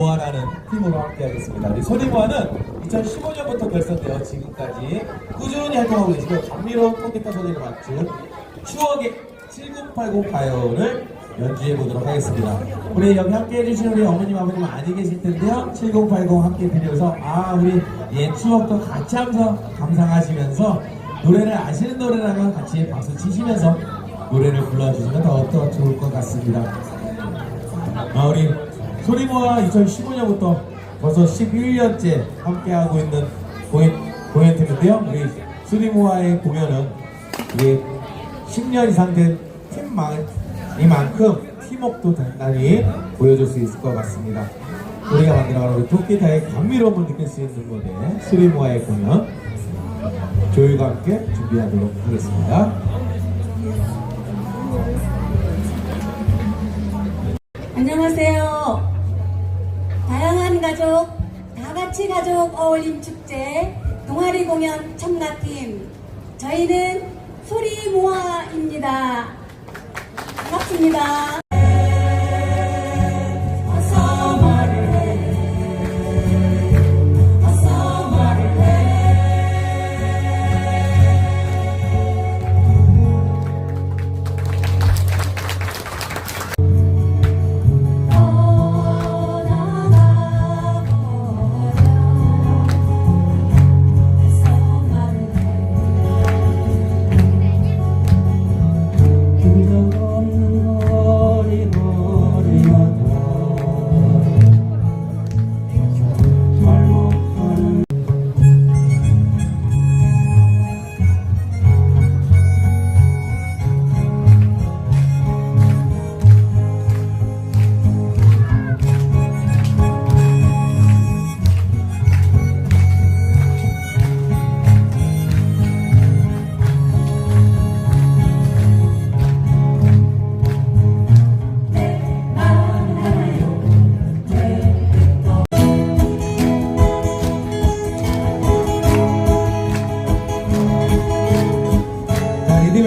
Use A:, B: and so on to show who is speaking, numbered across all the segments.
A: 모아라는 팀으로 함께하겠습니다. 우리 소리모아는 2015년부터 결성되어 지금까지 꾸준히 활동하고 계시고 감미로운 콘기타 소리를 맞춘 추억의 7080 가요를 연주해 보도록 하겠습니다. 우리 여기 함께 해주신 우리 어머님 아버님 많이 계실 텐데요. 7080 함께 들려서 아 우리 옛 추억도 같이 하면서 감상하시면서 노래를 아시는 노래라면 같이 박수 치시면서 노래를 불러주시면 더, 더 좋을 것 같습니다. 아, 우리 소리모아 2015년부터 벌써 11년째 함께하고 있는 공연, 공연팀인데요. 우리 소리모아의 공연은 우리 10년 이상 된 팀만이만큼 팀워크도 단단히 보여줄 수 있을 것 같습니다. 우리가 만들어가는 우리 토끼타의 감미로움을 느낄 수 있는 무대 소리모아의 공연 조율과 함께 준비하도록 하겠습니다.
B: 안녕하세요. 다양한 가족, 다 같이 가족 어울림 축제 동아리 공연 청라팀. 저희는 소리 모아입니다. 반갑습니다.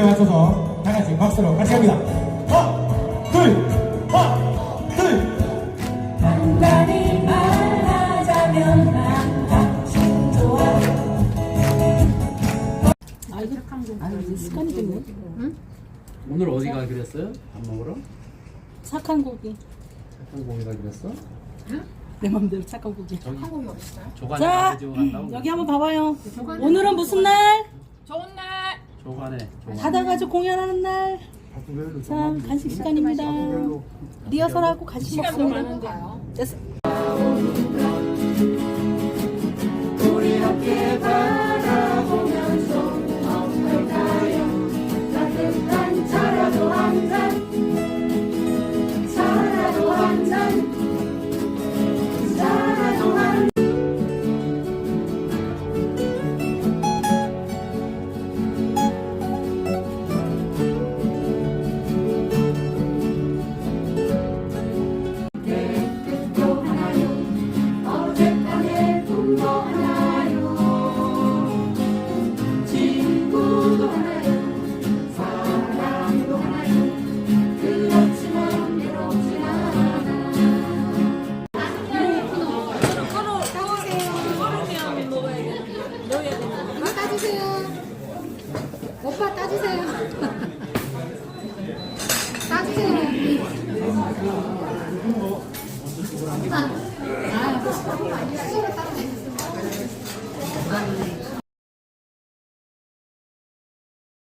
A: 맞춰서 다 같이 박수로 같이 합니다. 하나, 둘, 하나, 둘.
B: 간단히 말하자면 난 당신 좋아
C: 습관이 됐네.
D: 오늘 어디 가기로 했어요? 밥 먹으러?
C: 착한 고기.
D: 착한 고기 가기로 했어?
C: 내 맘대로 착한 고기.
D: 저기 조간에
C: 자,
D: 가지고 간다고?
C: 여기 한번 봐봐요. 오늘은 무슨 날?
D: 조간에 조간
C: 바다 가족 공연하는 날. 자, 간식 시간입니다. 리허설하고 간식 먹습니다. 됐어.
B: 우리 함께
E: 오빠 따주세요. 따주세요. 아, 아, 따면 되겠어.